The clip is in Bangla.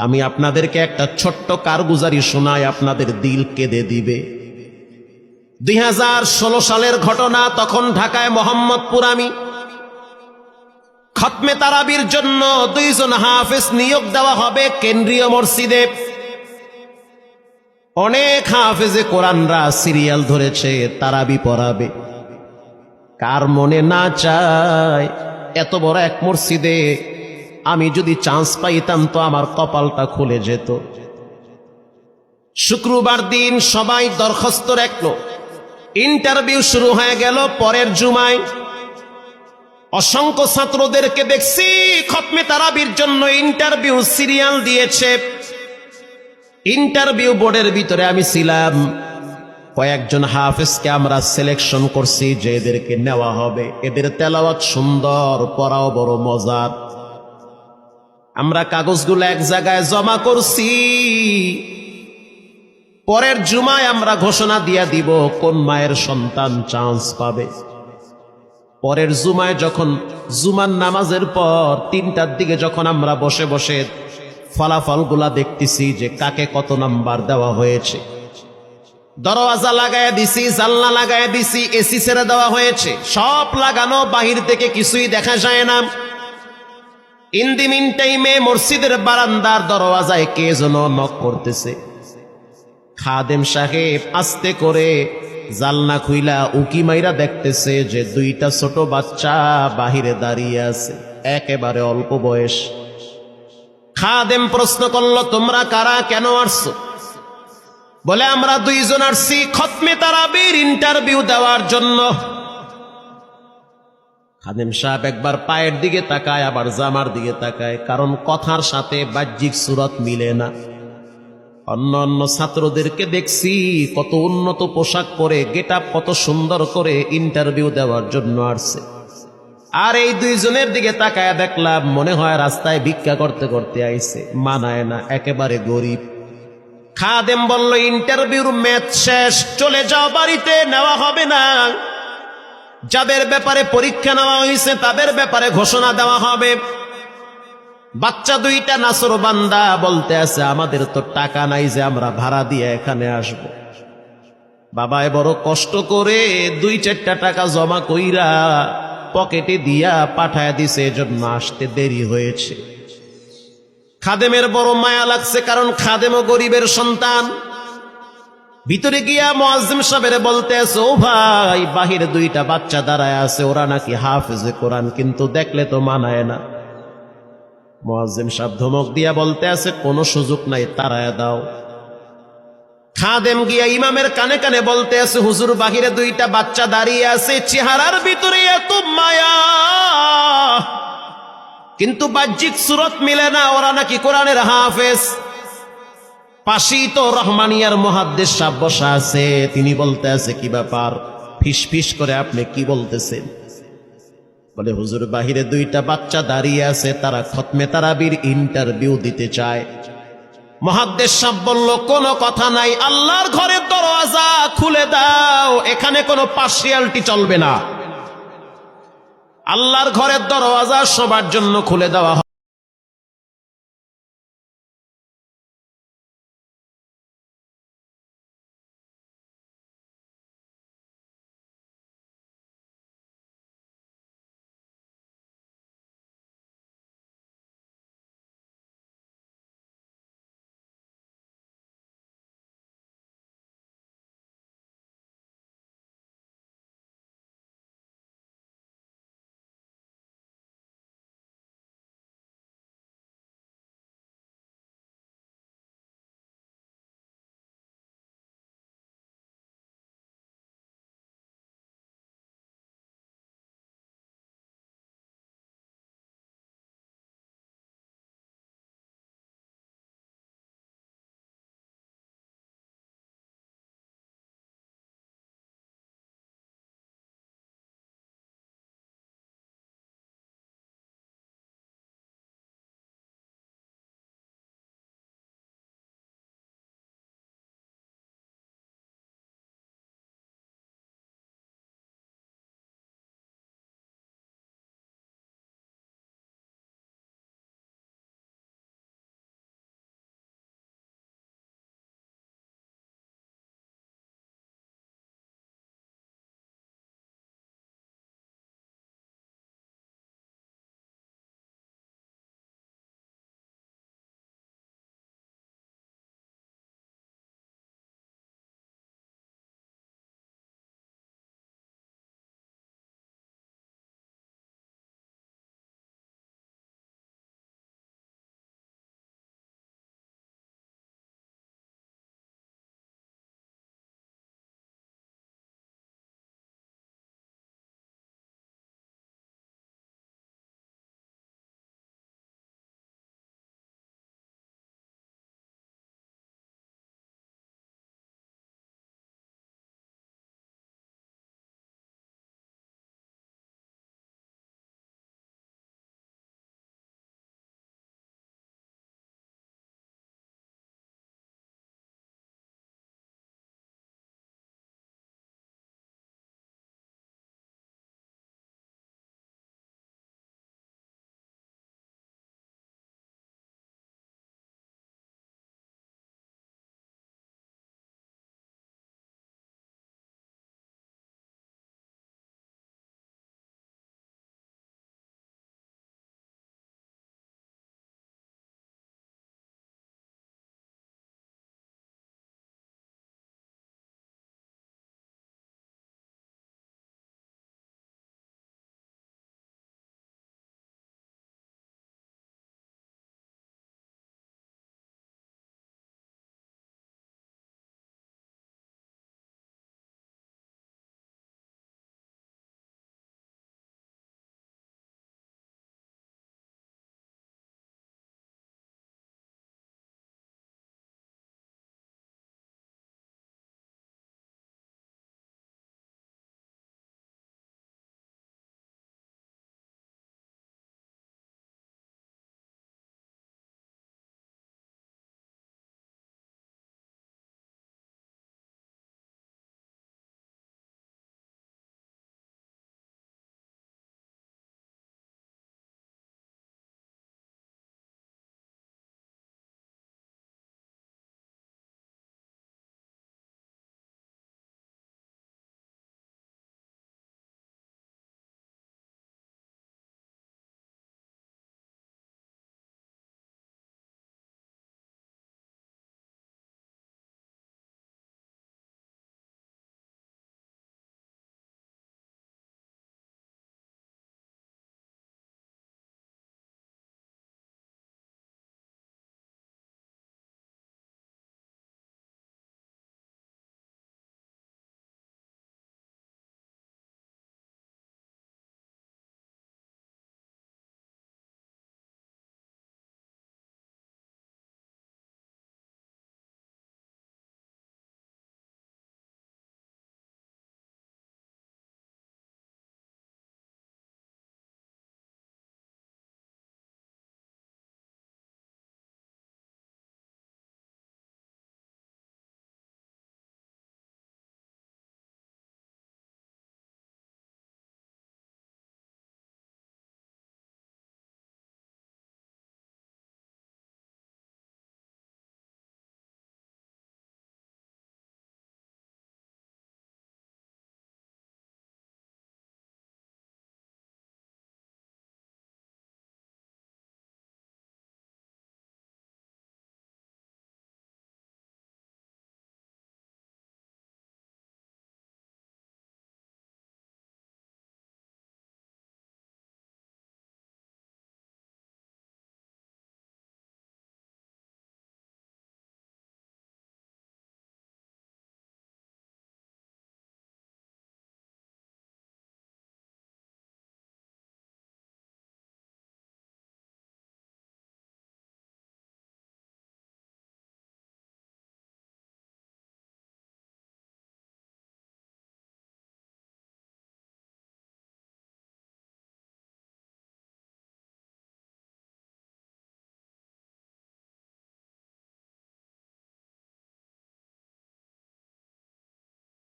আমি আপনাদেরকে একটা ছোট্ট কারগুজারি শোনায় আপনাদের দিল কেঁদে দিবে। দুই হাজার ষোলো সালের ঘটনা, তখন ঢাকায় মোহাম্মদপুর আমি। খতমে তারাবির জন্য দুইজন হাফেজ নিয়োগ দেওয়া হবে কেন্দ্রীয় মসজিদে। অনেক হাফেজে কোরআনরা সিরিয়াল ধরেছে, তারাবি পড়াবে। কার মনে না চায়, এত বড় এক মসজিদে আমি যদি চান্স পাইতাম তো আমার কপালটা খুলে যেত। শুক্রবার দিন সবাই দরখাস্ত রাখল। ইন্টারভিউ শুরু হয়ে গেল, পরের জুমায়। অসংখ্য ছাত্রদেরকে দেখছি, খতমে তারাবির জন্য ইন্টারভিউ সিরিয়াল দিয়েছে। ইন্টারভিউ বোর্ডের ভিতরে আমি ছিলাম। কয়েকজন হাফেজকে আমরা সিলেকশন করছি, যে এদেরকে নেওয়া হবে। এদের তেলাওয়াত সুন্দর, পড়াও বড় মজার। আমরা কাগজগুলো এক জায়গায় জমা করছি। পরের জুমায় আমরা ঘোষণা দিয়া দিব কোন মায়ের সন্তান চান্স পাবে। পরের জুমায় যখন জুমার নামাজের পর তিনটার দিকে যখন আমরা বসে বসে ফলাফলগুলা দেখতেছি যে কাকে কত নাম্বার দেওয়া হয়েছে। দরওয়াজা লাগায় দিছি জালনা লাগায় দিছি, এসি ছেড়ে দেওয়া হয়েছে। সব লাগানো, বাহির থেকে কিছুই দেখা যায় না। ইন্দি মিন টাইমে মসজিদের বারান্দার দরওয়াজায় কে যেন নক করতেছে। খাদেম সাহেব আস্তে করে জালনা খুইলা উকি মাইরা দেখতেছে যে দুইটা ছোট বাচ্চা বাহিরে দাঁড়িয়ে আছে, একেবারে অল্প বয়স। খাদেম প্রশ্ন করল, তোমরা কারা? কেন আসছো? বলে, আমরা দুইজন আসছি খতমে তারাবির ইন্টারভিউ দেওয়ার জন্য। খাদেম সাহেব একবার পায়ের দিকে তাকায়, আবার জামার দিকে তাকায়, কারণ কথার সাথে বাহ্যিক সুরত মিলে না। অন্য অন্য ছাত্রদেরকে দেখছি কত উন্নত পোশাক পরে গেট কত সুন্দর করে ইন্টারভিউ দেওয়ার জন্য আসছে। আর এই দুইজনের দিকে তাকায় দেখলাম, মনে হয় রাস্তায় ভিক্ষা করতে করতে আইছে, মানায় না, একেবারে গরিব। খাদেম বলল ইন্টারভিউর ম্যাচ শেষ, চলে যাও, বাড়িতে, নেওয়া হবে না। যাদের ব্যাপারে পরীক্ষা নেওয়া হয়েছে, তাদের ব্যাপারে ঘোষণা দেওয়া হবে। বাচ্চা দুইটা নাসর বান্দা বলতে আছে, আমাদের তো টাকা নাই যে আমরা ভাড়া দিয়ে এখানে আসব। বাবায় বড় কষ্ট করে দুই চারটা টাকা জমা কইরা পকেটে দিয়া পাঠায় দিছে, এজন্য আসতে দেরি হয়েছে। খাদেমের বড় মায়া লাগছে, কারণ খাদেমও গরিবের সন্তান। ভিতরে গিয়া মোয়াজিম সাহেবের বলতে আছে ও ভাই, বাহিরে দুইটা বাচ্চা দাঁড়ায় আছে, ওরা নাকি হাফেজে কোরআন, কিন্তু দেখলে তো মানায় না। মোয়াজিম সাহেব ধমক দিয়া বলতে আছে কোনো সুযোগ নাই, তারায় দাও। খাদেম গিয়া ইমামের কানে কানে বলতে আছে হুজুর, বাহিরে দুইটা বাচ্চা দাঁড়িয়ে আছে, চেহারার ভিতরে এত মায়া। কিন্তু বাহ্যিক সুরত মিলে না, ওরা নাকি কোরআনের হাফেজ। পাশেই তো রহমানিয়ার মহাদ্দেশ আছে। তিনি বলতে আছে, কি ব্যাপার? ফিস ফিস করে আপনি কি বলতেছেন? বলে, হুজুর, বাহিরে দুইটা বাচ্চা দাঁড়িয়ে আছে, তারা খতমে তারাবির ইন্টারভিউ দিতে চায়। মহাদ্দেশ সাহ বলল, কোনো কথা নাই, আল্লাহর ঘরের দরওয়াজা খুলে দাও, এখানে কোনো পার্সিয়ালটি চলবে না। আল্লাহর ঘরের দরওয়াজা সবার জন্য খুলে দেওয়া